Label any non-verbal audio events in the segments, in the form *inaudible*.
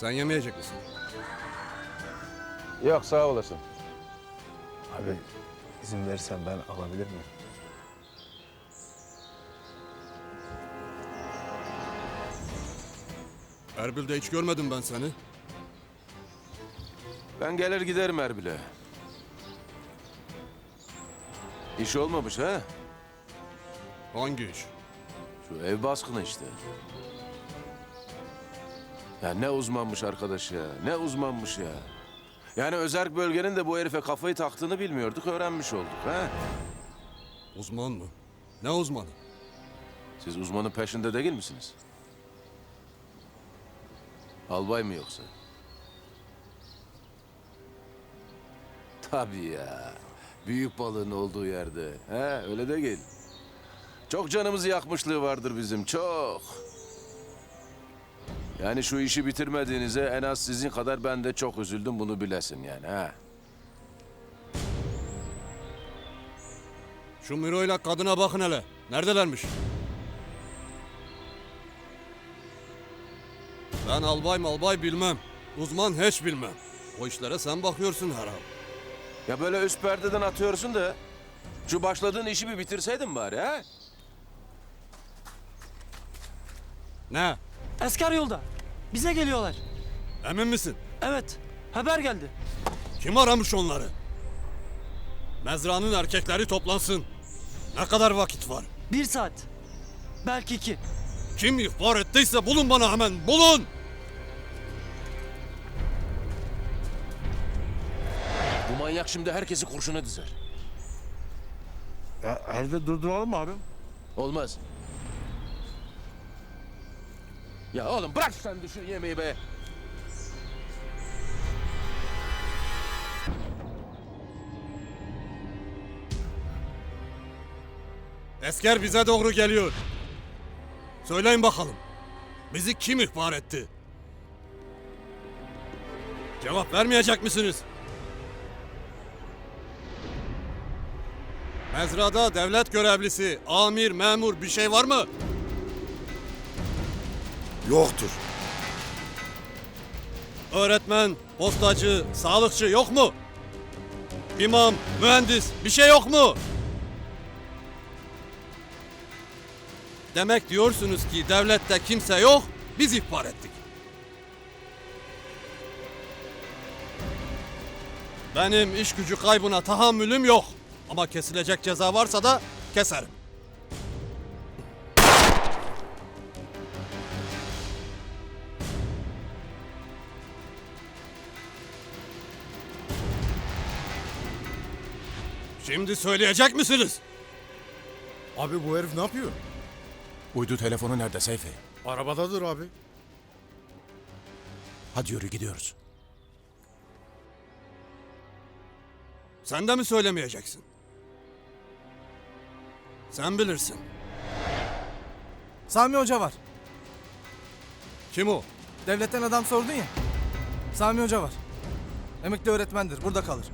Sen yemeyecek misin? Yok sağ olasın. Abi izin verirsen ben alabilir miyim? Erbil'de hiç görmedim ben seni. Ben gelir giderim Erbil'e. İş olmamış ha? Hangi iş? Şu ev baskını işte. Ya ne uzmanmış arkadaş ya. Ne uzmanmış ya. Yani özerk bölgenin de bu herife kafayı taktığını bilmiyorduk, öğrenmiş olduk ha. Uzman mı? Ne uzmanı? Siz uzmanın peşinde değil misiniz? Albay mı yoksa? Tabii ya. Büyük balığın olduğu yerde. He, öyle de gel. Çok canımızı yakmışlığı vardır bizim, çok. Yani şu işi bitirmediğinize en az sizin kadar ben de çok üzüldüm bunu bilesin yani ha. Şu Miro'yla kadına bakın hele. Neredelermiş? Ben albay malbay bilmem. Uzman hiç bilmem. O işlere sen bakıyorsun herhalde. Ya böyle üst perdeden atıyorsun da şu başladığın işi bir bitirseydin bari ha. Ne? Asker yolda. Bize geliyorlar. Emin misin? Evet. Haber geldi. Kim aramış onları? Mezranın erkekleri toplansın. Ne kadar vakit var? Bir saat. Belki iki. Kim ihbar ettiyse bulun bana hemen. Bulun! Bu manyak şimdi herkesi kurşuna dizer. Ya elde durduralım mı abi? Olmaz. Ya oğlum bırak sen düşün yemeği be. Esker bize doğru geliyor. Söyleyin bakalım. Bizi kim ihbar etti? Cevap vermeyecek misiniz? Mezrada devlet görevlisi, amir, memur bir şey var mı? Yoktur. Öğretmen, postacı, sağlıkçı yok mu? İmam, mühendis bir şey yok mu? Demek diyorsunuz ki devlette kimse yok, biz ihbar ettik. Benim iş gücü kaybına tahammülüm yok. Ama kesilecek ceza varsa da keserim. Şimdi söyleyecek misiniz? Abi bu herif ne yapıyor? Uydu telefonu nerede Seyfi? Arabadadır abi. Hadi yürü gidiyoruz. Sen de mi söylemeyeceksin? Sen bilirsin. Sami Hoca var. Kim o? Devletten adam sordun ya. Sami Hoca var. Emekli öğretmendir. Burada kalır.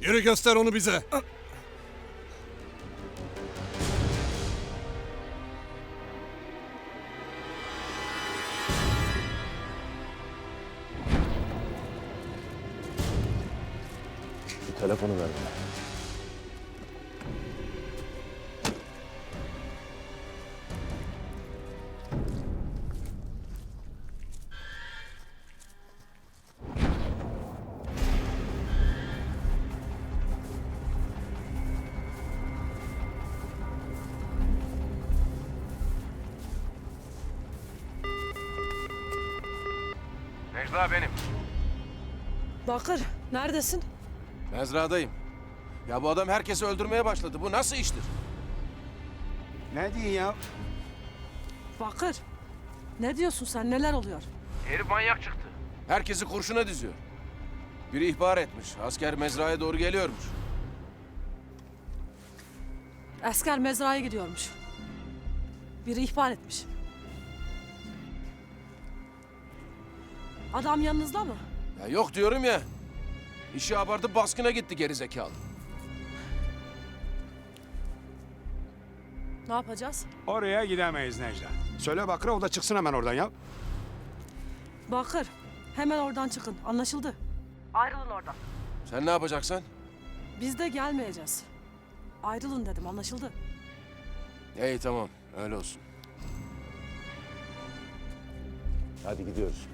Yürü göster onu bize. *laughs* Necla benim. Bakır, neredesin? Mezradayım. Ya bu adam herkesi öldürmeye başladı. Bu nasıl iştir? Ne diyorsun ya? Bakır, ne diyorsun sen? Neler oluyor? Herif manyak çıktı. Herkesi kurşuna diziyor. Biri ihbar etmiş. Asker mezraya doğru geliyormuş. Asker mezraya gidiyormuş. Biri ihbar etmiş. Adam yanınızda mı? Ya yok diyorum ya. İşi abartıp baskına gitti geri zekalı. Ne yapacağız? Oraya gidemeyiz Necla. Söyle Bakır'a o da çıksın hemen oradan ya. Bakır, Hemen oradan çıkın. Anlaşıldı. Ayrılın oradan. Sen ne yapacaksın? Biz de gelmeyeceğiz. Ayrılın dedim. Anlaşıldı. İyi tamam öyle olsun. Hadi gidiyoruz.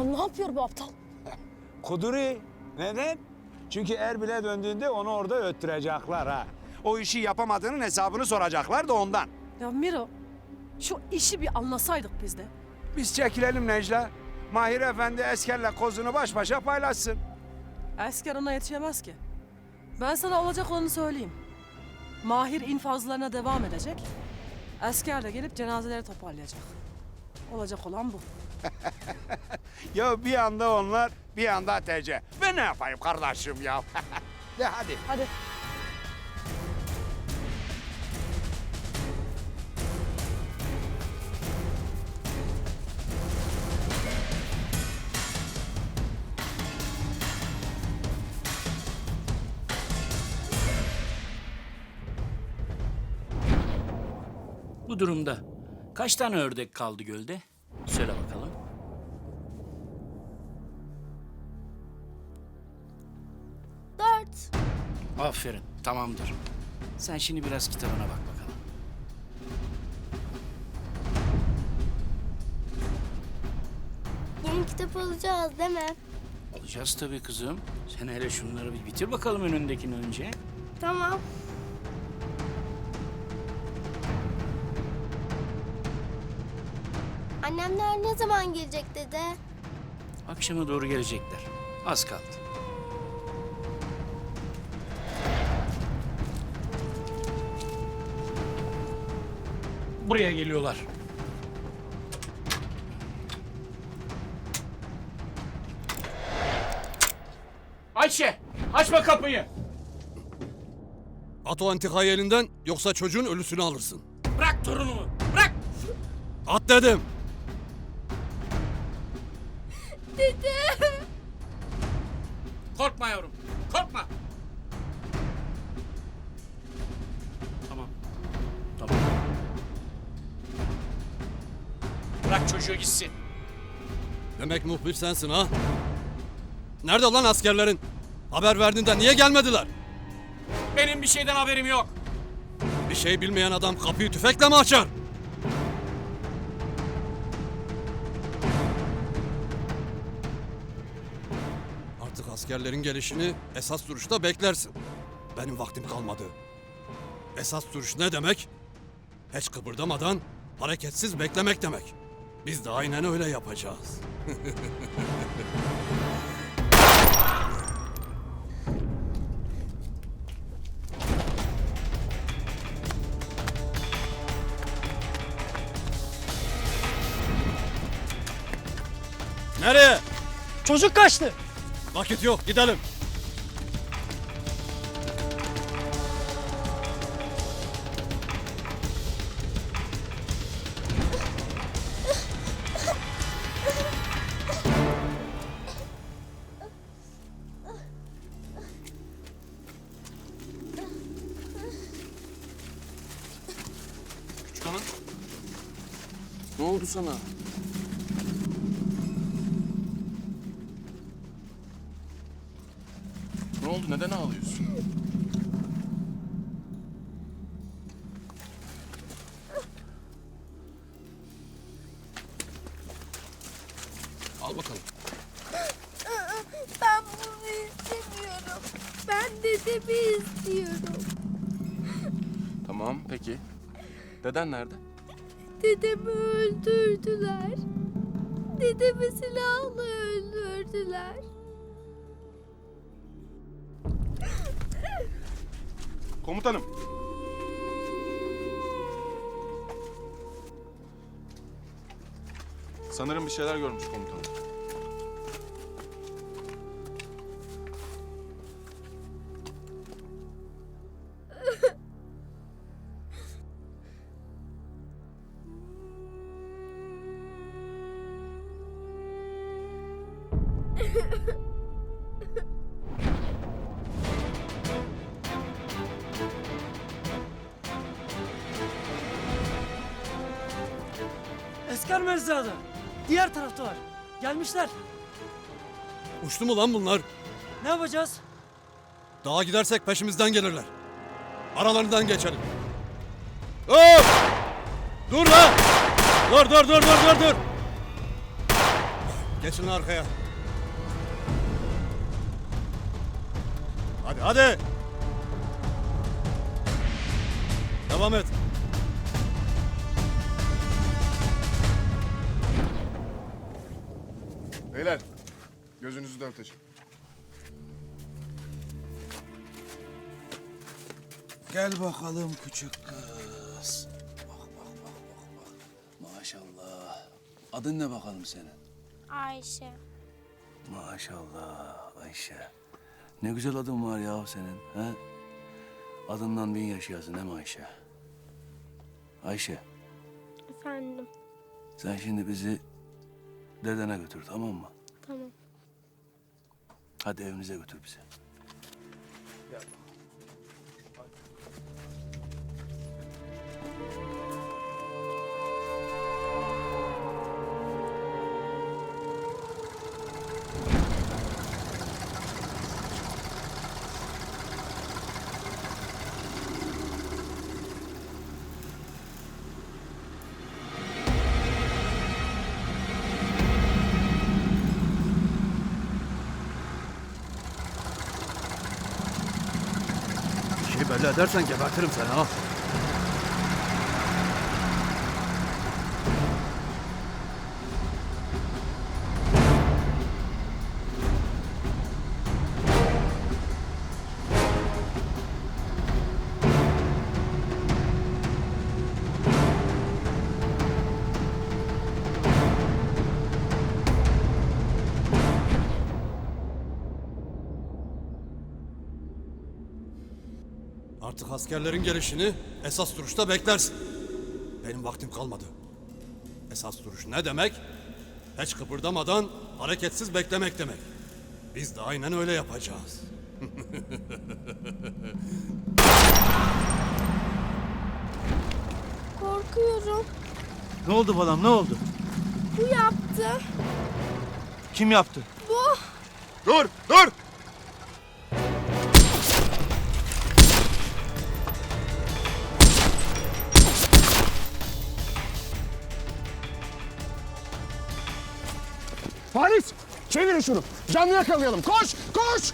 Ya ne yapıyor bu aptal? Kuduri. Neden? Çünkü Erbil'e döndüğünde onu orada öttürecekler ha. O işi yapamadığının hesabını soracaklar da ondan. Ya Miro, şu işi bir anlasaydık biz de. Biz çekilelim Necla. Mahir Efendi Esker'le kozunu baş başa paylaşsın. Asker ona yetişemez ki. Ben sana olacak olanı söyleyeyim. Mahir infazlarına devam edecek. Asker de gelip cenazeleri toparlayacak. Olacak olan bu. *laughs* Ya bir anda onlar, bir anda TC. Ben ne yapayım kardeşim ya? *laughs* De hadi. Hadi. Bu durumda kaç tane ördek kaldı gölde? Söyle. Aferin, tamamdır. Sen şimdi biraz kitabına bak bakalım. Yeni kitap alacağız değil mi? Alacağız tabii kızım. Sen hele şunları bir bitir bakalım önündekini önce. Tamam. Annemler ne zaman gelecek dede? Akşama doğru gelecekler. Az kaldı. Buraya geliyorlar. Ayşe, açma kapıyı. At o antikayı elinden yoksa çocuğun ölüsünü alırsın. Bırak torunumu, bırak. At dedim. Korkma yavrum, korkma. Bırak çocuğu gitsin. Demek muhbir sensin ha? Nerede lan askerlerin? Haber verdiğinde niye gelmediler? Benim bir şeyden haberim yok. Bir şey bilmeyen adam kapıyı tüfekle mi açar? Artık askerlerin gelişini esas duruşta beklersin. Benim vaktim kalmadı. Esas duruş ne demek? Hiç kıpırdamadan hareketsiz beklemek demek. Biz de aynen öyle yapacağız. Nereye? Çocuk kaçtı. Vakit yok gidelim. Oldu sana? Ne oldu? Neden ağlıyorsun? Al bakalım. Ben bunu istemiyorum. Ben dedemi istiyorum. Tamam peki. Deden nerede? Dedemi öldürdüler. Dedemi silahla öldürdüler. Komutanım. Sanırım bir şeyler görmüş komutanım. Asker mevziadı. Diğer taraftalar. Gelmişler. Uçtu mu lan bunlar? Ne yapacağız? Daha gidersek peşimizden gelirler. Aralarından geçelim. Hop! Dur lan! Dur dur dur dur dur dur! Geçin arkaya. Hadi hadi! Devam et. Beyler gözünüzü dört açın. Gel bakalım küçük kız. Bak bak bak bak bak. Maşallah. Adın ne bakalım senin? Ayşe. Maşallah Ayşe. Ne güzel adın var ya senin. He? Adından bin yaşayasın değil mi Ayşe? Ayşe Efendim. sen şimdi bizi dedene götür tamam mı? Tamam. Hadi evimize götür bizi. Bir belli edersen gebertirim seni ha. Artık askerlerin gelişini esas duruşta beklersin. Benim vaktim kalmadı. Esas duruş ne demek? Hiç kıpırdamadan hareketsiz beklemek demek. Biz de aynen öyle yapacağız. *laughs* Korkuyorum. Ne oldu balam ne oldu? Bu yaptı. Kim yaptı? Bu. Dur dur. Halis çevirin şunu. Canlı yakalayalım. Koş koş.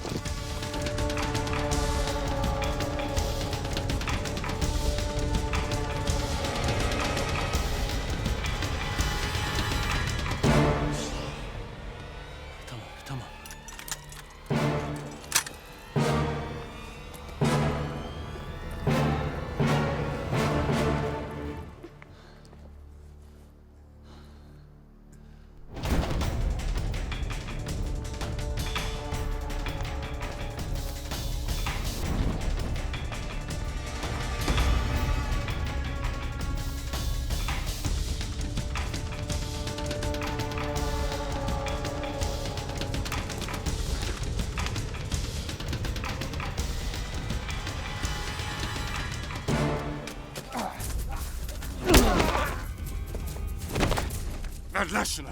Ver lan şunu.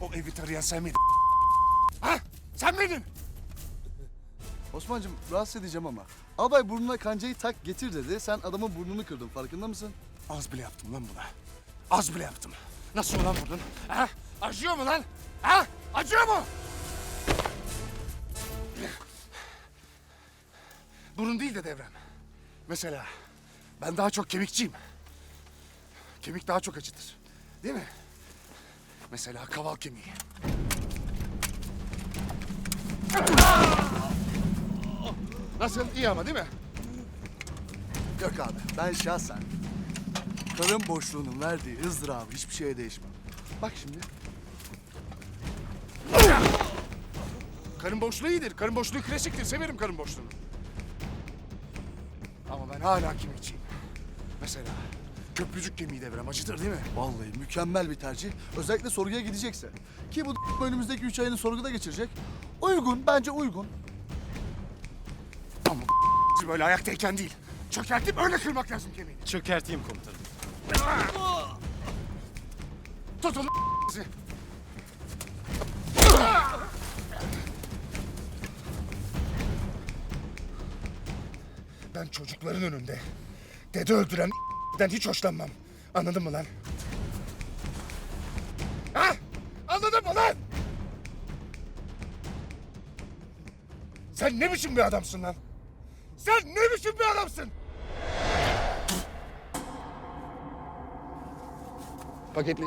O evi tarayan sen miydin? Ha? Sen miydin? Osman'cığım rahatsız edeceğim ama. Albay burnuna kancayı tak getir dedi. Sen adamın burnunu kırdın farkında mısın? Az bile yaptım lan buna. Az bile yaptım. Nasıl lan vurdun? Ha? Acıyor mu lan? Ha? Acıyor mu? Burun değil de devrem. Mesela ben daha çok kemikçiyim. Kemik daha çok acıtır. Değil mi? Mesela kaval kemiği. Nasıl? İyi ama değil mi? Yok abi ben şahsen karın boşluğunun verdiği ızdırabı hiçbir şeye değişmem. Bak şimdi Karın boşluğu iyidir. Karın boşluğu klasiktir. Severim karın boşluğunu. Ama ben hala kemikçiyim. Mesela köprücük kemiği devrem acıtır değil mi? vallahi mükemmel bir tercih. Özellikle sorguya gidecekse. Ki bu önümüzdeki üç ayını sorguda geçirecek. Uygun bence uygun. Ama *laughs* böyle ayaktayken değil. Çökertip öyle kırmak lazım kemiğini. Çökerteyim komutanım. Tutun *laughs* sizi. Ben çocukların önünde dede öldüren den hiç hoşlanmam. Anladın mı lan? Ha? Anladın mı lan? Sen ne biçim bir adamsın lan? Sen ne biçim bir adamsın? Paketli